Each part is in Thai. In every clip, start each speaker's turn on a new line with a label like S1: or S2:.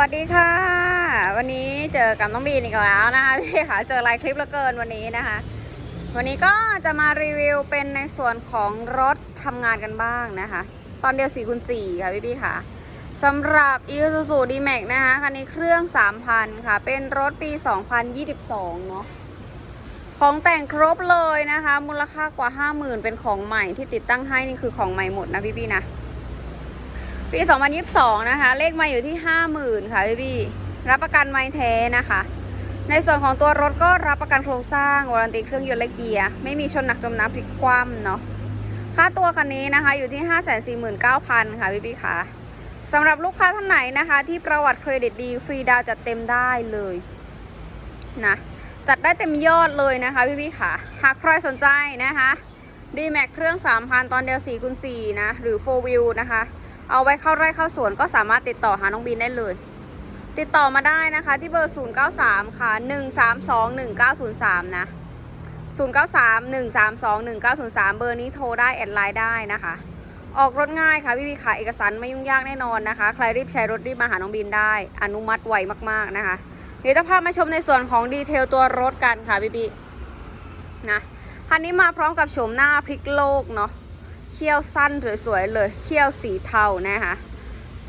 S1: วัสดีค่ะ วันนี้เจอกับน้องบีนอีกแล้วนะคะพี่ค่ะเจอหลายคลิปเหลือเกินวันนี้นะคะ วันนี้ก็จะมารีวิวเป็นในส่วนของรถทำงานกันบ้างนะคะ ตอนเดียว4คูณ4ค่ะพี่พี่ค่ะสำหรับ Isuzu D-Max นะคะคันนี้เครื่อง 3,000 ค่ะ เป็นรถปี 2022 เนาะของแต่งครบเลยนะคะ มูลค่ากว่า 50,000 เป็นของใหม่ที่ติดตั้งให้นี่คือของใหม่หมดนะพี่พี่นะ ปี 2022 นะคะ เลขมาอยู่ที่ 50,000 ค่ะพี่พี่รับประกันไม้แท้นะคะ ในส่วนของตัวรถก็รับประกันโครงสร้างวารันตีเครื่องยนต์และเกียร์ไม่มีชนหนักจมน้ำพลิกคว่ำเนาะค่าตัวคันนี้นะคะอยู่ที่ 549,000 ค่ะพี่พี่ค่ะสำหรับลูกค้าท่านไหนนะคะ ที่ประวัติเครดิตดีฟรีดาวจัดเต็มได้เลยนะจัดได้เต็มยอดเลยนะคะ พี่พี่ค่ะ หากใครสนใจนะคะ d m a x เครื่อง 3,000 ตอนเดียว4คูณ4นะ หรือ 4 wheel นะคะ เอาไว้เข้าไร่เข้าสวนก็สามารถติดต่อหาน้องบินได้เลย ติดต่อมาได้นะคะที่เบอร์ 093 ค่ะ 132 1903 นะ 093 132 1903 เบอร์นี้โทรได้แอดไลน์ได้นะคะ ออกรถง่ายค่ะพี่พี่ค่ะเอกสารไม่ยุ่งยากแน่นอนนะคะ ใครรีบใช้รถรีบมาหาน้องบินได้ อนุมัติไวมากๆนะคะเดี๋ยวจะพามาชมในส่วนของดีเทลตัวรถกันค่ะพี่พี่นะคันนี้มาพร้อมกับโฉมหน้าพลิกโลกเนาะ เขี้ยวสั้นสวยๆเลย เขี้ยวสีเทานะคะ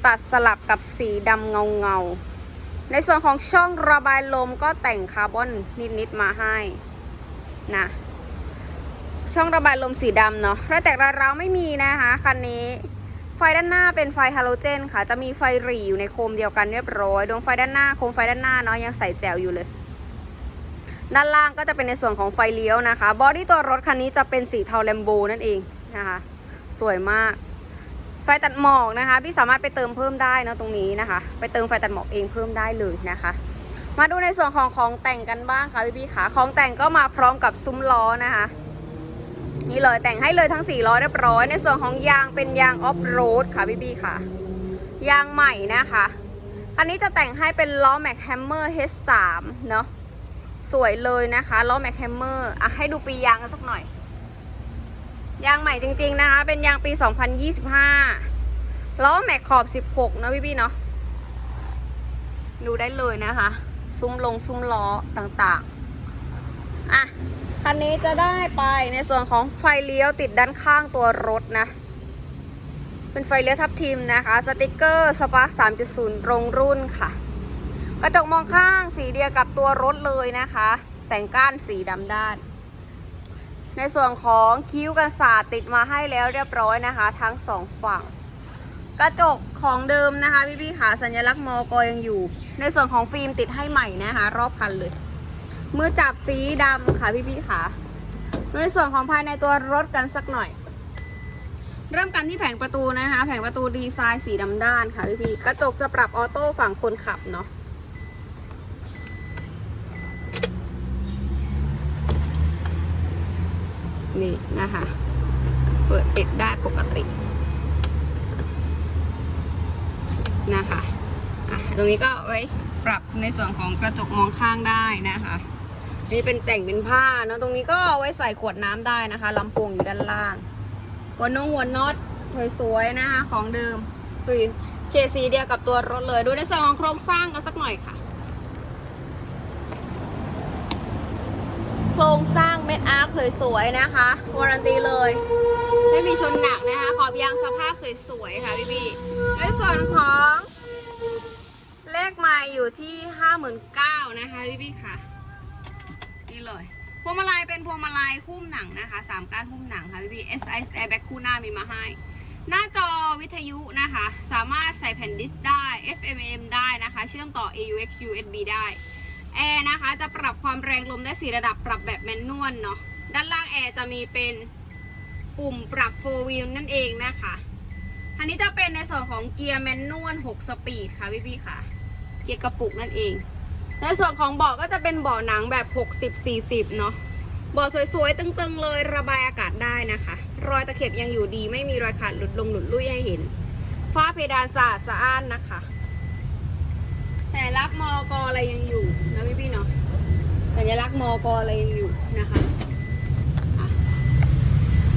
S1: ตัดสลับกับสีดำเงาเงาๆในส่วนของช่องระบายลมก็แต่งคาร์บอนนิดๆมาให้นะช่องระบายลมสีดำเนาะรายแตกรายร้าวไม่มีนะคะคันนี้ ไฟด้านหน้าเป็นไฟฮาโลเจนค่ะ จะมีไฟหรี่อยู่ในโคมเดียวกันเรียบร้อย ดวงไฟด้านหน้าโคมไฟด้านหน้าเนาะยังใส่แจวอยู่เลย ด้านล่างก็จะเป็นในส่วนของไฟเลี้ยวนะคะ บอดี้ตัวรถคันนี้จะเป็นสีเทาแลมโบนั่นเองนะคะ สวยมาก ไฟตัดหมอกนะคะ พี่สามารถไปเติมเพิ่มได้นะตรงนี้นะคะ ไปเติมไฟตัดหมอกเองเพิ่มได้เลยนะคะ มาดูในส่วนของของแต่งกันบ้างค่ะพี่พี่ค่ะของแต่งก็มาพร้อมกับซุ้มล้อนะคะนี่เลยแต่งให้เลยทั้ง4ล้อเรียบร้อย ในส่วนของยางเป็นยางออฟโรดค่ะพี่พี่ค่ะ ยางใหม่นะคะคันนี้จะแต่งให้เป็นล้อแม็กแฮมเมอร์ H3 เนาะสวยเลยนะคะล้อแม็กแฮมเมอร์อะให้ดูปียางกันสักหน่อย ยางใหม่จริงๆนะคะ เป็นยางปี 2025 ล้อแม็กขอบ 16นะพี่ๆเนาะ ดูได้เลยนะคะ ซุ้มลงซุ้มล้อต่างๆ อะ คันนี้จะได้ไปในส่วนของไฟเลี้ยวติดด้านข้างตัวรถนะ เป็นไฟเลี้ยวทับทิมนะคะ สติกเกอร์สปาร์ค3.0 รงรุ่นค่ะ กระจกมองข้างสีเดียวกับตัวรถเลยนะคะ แต่งก้านสีดำด้าน ในส่วนของคิ้วกันศาสตร์ติดมาให้แล้วเรียบร้อยนะคะ ทั้งสองฝั่ง กระจกของเดิมนะคะพี่ๆค่ะสัญลักษณ์มอกอยังอยู่ ในส่วนของฟิล์มติดให้ใหม่นะคะ รอบคันเลย มือจับสีดำค่ะพี่ๆค่ะในส่วนของภายในตัวรถกันสักหน่อย เริ่มกันที่แผงประตูนะคะ แผงประตูดีไซน์สีดำด้านค่ะพี่ๆกระจกจะปรับออโต้ฝั่งคนขับเนาะ นี่นะคะ เปิดปิดได้ปกตินะคะะตรงนี้ก็ไว้ปรับในส่วนของกระจกมองข้างได้นะคะนี่เป็นแต่งเป็นผ้าเนาะตรงนี้ก็เอาไว้ใส่ขวดน้ำได้นะคะลำโพงอยู่ด้านล่างหัวนงหัวน็อตสวยๆนะคะของเดิมสีเฉดสีเดียวกับตัวรถเลย ดูในส่วนของโครงสร้างกันสักหน่อยค่ะ โครงสร้างเม็ดอาร์คสวยๆนะคะวารันตีเลย ไม่มีชนหนักนะคะ ขอบยางสภาพสวยๆค่ะพี่พี่ๆในส่วนของเลขไม้อยู่ที่ห้าหมื่นเก้านะคะพี่พี่ๆค่ะ นี่เลยพวงมาลัยเป็นพวงมาลัยหุ้มหนังนะคะสามก้านหุ้มหนังค่ะพี่พี่ๆ SIS Airbag คู่หน้ามีมาให้ หน้าจอวิทยุนะคะ สามารถใส่แผ่นดิสก์ได้ FM AM ได้นะคะ เชื่อมต่อ AUX USB ได้ แอร์นะคะจะปรับความแรงลมได้4ระดับปรับแบบแมนนวลเนาะด้านล่างแอร์จะมีเป็นปุ่มปรับโฟวิลนั่นเองนะคะอันนี้จะเป็นในส่วนของเกียร์แมนนวล6สปีดค่ะพี่ๆค่ะ เกียร์กระปุกนั่นเอง ในส่วนของเบาะก็จะเป็นเบาะหนังแบบ 60-40 เนาะเบาะสวยๆ ตึงๆ เลยระบายอากาศได้นะคะ รอยตะเข็บยังอยู่ดีไม่มีรอยขาดหลุดลงหลุดลุ่ยให้เห็นฝ้าเพดานสะอาดสะอ้านนะคะ แต่รักมอกอะไรยังอยู่นะพี่พี่เนาะแต่ยังรักมอกอะไรยังอยู่นะคะ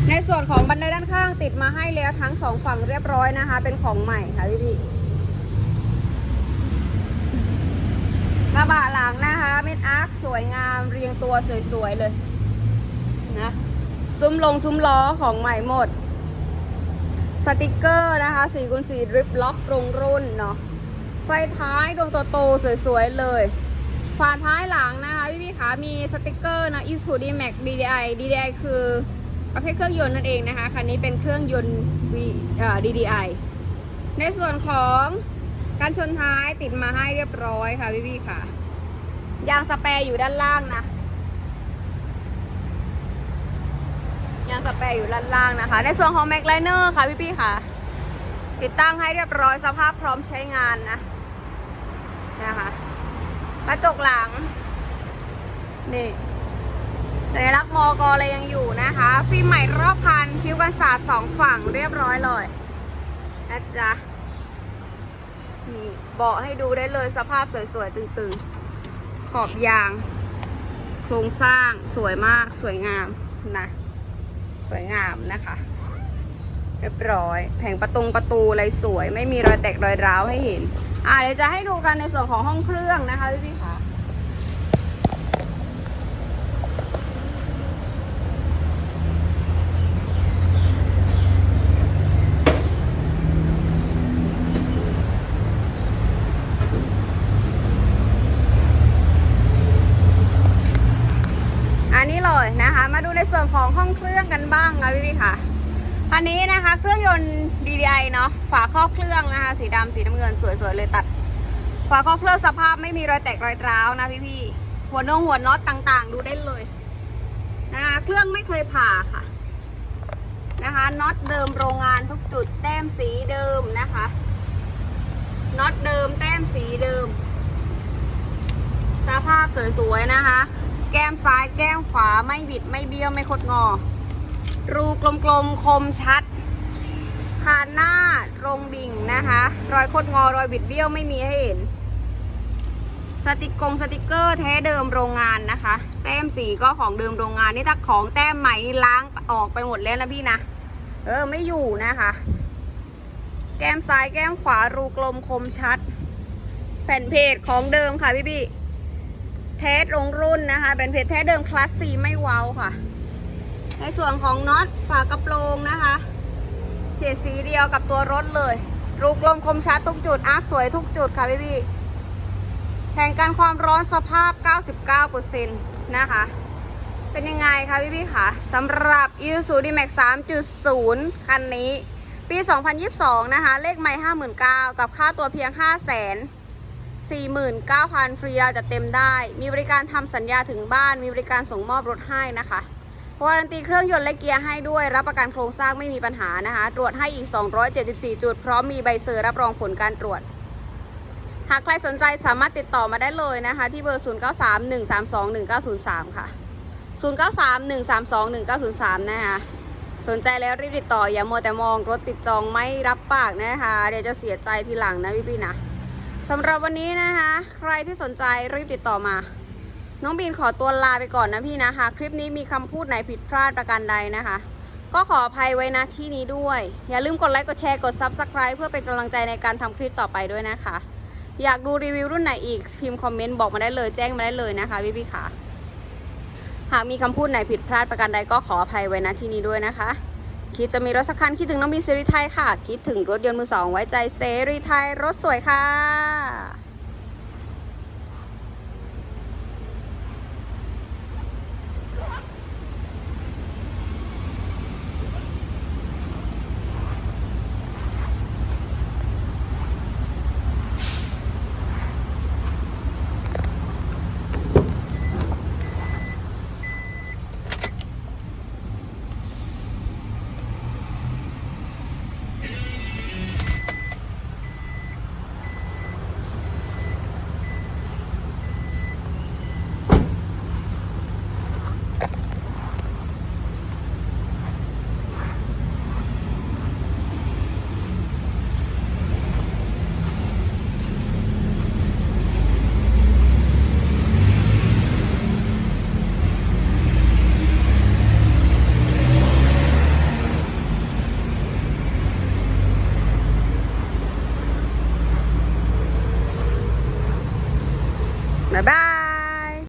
S1: ในส่วนของบันไดด้านข้างติดมาให้แล้วทั้งสองฝั่งเรียบร้อยนะคะ เป็นของใหม่ค่ะพี่พี่กระบะหลังนะคะเม็ดอาร์คสวยงามเรียงตัวสวยๆเลยนะซุ้มลงซุ้มล้อของใหม่หมด สติกเกอร์นะคะสีกุณสีริบล็อกตรงรุ่นเนาะ ไฟท้ายดวงโตๆสวยๆเลย ฝาท้ายหลังนะคะพี่พี่ขามีสติกเกอร์นะ Isuzu d m a x DDI DDI คือประเภทเครื่องยนต์นั่นเองนะคะ คันนี้เป็นเครื่องยนต์ V DDI ในส่วนของการชนท้ายติดมาให้เรียบร้อยค่ะพี่พี่ๆค่ะ ยางสแปรอยู่ด้านล่างนะ ยางสแปรอยู่ด้านล่างนะคะ ในส่วนของ Mac Liner ค่ะพี่พี่ๆค่ะ ติดตั้งให้เรียบร้อยสภาพพร้อมใช้งานนะ นะคะกระจกหลัง นี่สัญลักษณ์มอกอะไรยังอยู่นะคะ ฟิล์มใหม่รอบคันคิ้วกันศาสตร์สองฝั่งเรียบร้อยเลยนะจ๊ะนี่เบาะให้ดูได้เลยสภาพสวยๆ ตึงๆ ขอบยาง โครงสร้างสวยมากสวยงามนะ สวยงามนะคะ รียบร้อย แผงประตูประตูอะไรสวย ไม่มีรอยแตกรอยร้าวให้เห็น อ่าเดี๋ยวจะให้ดูกันในส่วนของห้องเครื่องนะคะพี่พี่ๆค่ะอันนี้เลยนะคะ มาดูในส่วนของห้องเครื่องกันบ้างค่ะพี่พี่ๆค่ะ อันนี้นะคะ เครื่องยนต์ DDI เนาะฝาครอบเครื่องนะคะสีดำสีน้ำเงินสวยๆเลยตัด ฝาครอบเครื่องสภาพไม่มีรอยแตกรอยร้าวนะพี่พี่ๆหัวนงหัวน็อตต่างๆ ดูได้เลยนะคะเครื่องไม่เคยผ่าค่ะนะคะน็อตเดิมโรงงานทุกจุดแต้มสีเดิมนะคะน็อตเดิมแต้มสีเดิม สภาพสวยๆนะคะ แก้มซ้ายแก้มขวาไม่บิดไม่เบี้ยวไม่คดงอ รูกลมๆคมชัดคานหน้าตรงดิ่งนะคะ รอยคดงอรอยบิดเบี้ยวไม่มีให้เห็น สติกกงสติกเกอร์แท้เดิมโรงงานนะคะ แต้มสีก็ของเดิมโรงงานนี่ถ้าของแต้มใหม่นี่ล้างออกไปหมดแล้วนะพี่นะ เออไม่อยู่นะคะ แก้มซ้ายแก้มขวารูกลมคมชัด แผ่นเพจของเดิมค่ะพี่พี่ๆเทสลงรุ่นนะคะ เป็นเพจแท้เดิมคลาสซีไม่เว้าค่ะ ในส่วนของน็อตฝากระโปรงนะคะเฉดสีเดียวกับตัวรถเลย รูกลมคมชัดทุกจุดอาร์คสวยทุกจุดค่ะพี่พี่แข่งกันความร้อนสภาพ 99%นะคะ เป็นยังไงคะพี่พี่คะสำหรับ Isuzu D-Max 3.0 คันนี้ ปี 2022 นะคะ เลขไม่59,000 กับค่าตัวเพียง 5 0 0 0 0 49,000 ฟรีเราจะเต็มได้ มีบริการทำสัญญาถึงบ้าน มีบริการส่งมอบรถให้นะคะ วารันตีเครื่องยนต์และเกียร์ให้ด้วย รับประกันโครงสร้างไม่มีปัญหานะคะ ตรวจให้อีก 274 จุด พร้อมมีใบเซอร์รับรองผลการตรวจ หากใครสนใจสามารถติดต่อมาได้เลยนะคะ ที่เบอร์ 0931321903 ค่ะ 0931321903 นะคะ สนใจแล้วรีบติดต่ออย่ามัวแต่มองรถติดจองไม่รับปากนะคะ เดี๋ยวจะเสียใจทีหลังนะพี่ๆนะสำหรับวันนี้นะคะ ใครที่สนใจรีบติดต่อมา น้องบีนขอตัวลาไปก่อนนะพี่นะคะ คลิปนี้มีคำพูดไหนผิดพลาดประการใดนะคะ ก็ขออภัยไว้นะที่นี้ด้วย อย่าลืมกดไลค์กดแชร์กด Subscribe เพื่อเป็นกำลังใจในการทำคลิปต่อไปด้วยนะคะ อยากดูรีวิวรุ่นไหนอีกพิมพ์คอมเมนต์บอกมาได้เลยแจ้งมาได้เลยนะคะพี่พี่ๆค่ะ หากมีคำพูดไหนผิดพลาดประการใดก็ขออภัยไว้ณที่นี้ด้วยนะคะ คิดจะมีรถสักคันคิดถึงน้องบีซีรีไทยค่ะ คิดถึงรถยนต์มือสองไว้ใจเซรีไทยรถสวยค่ะ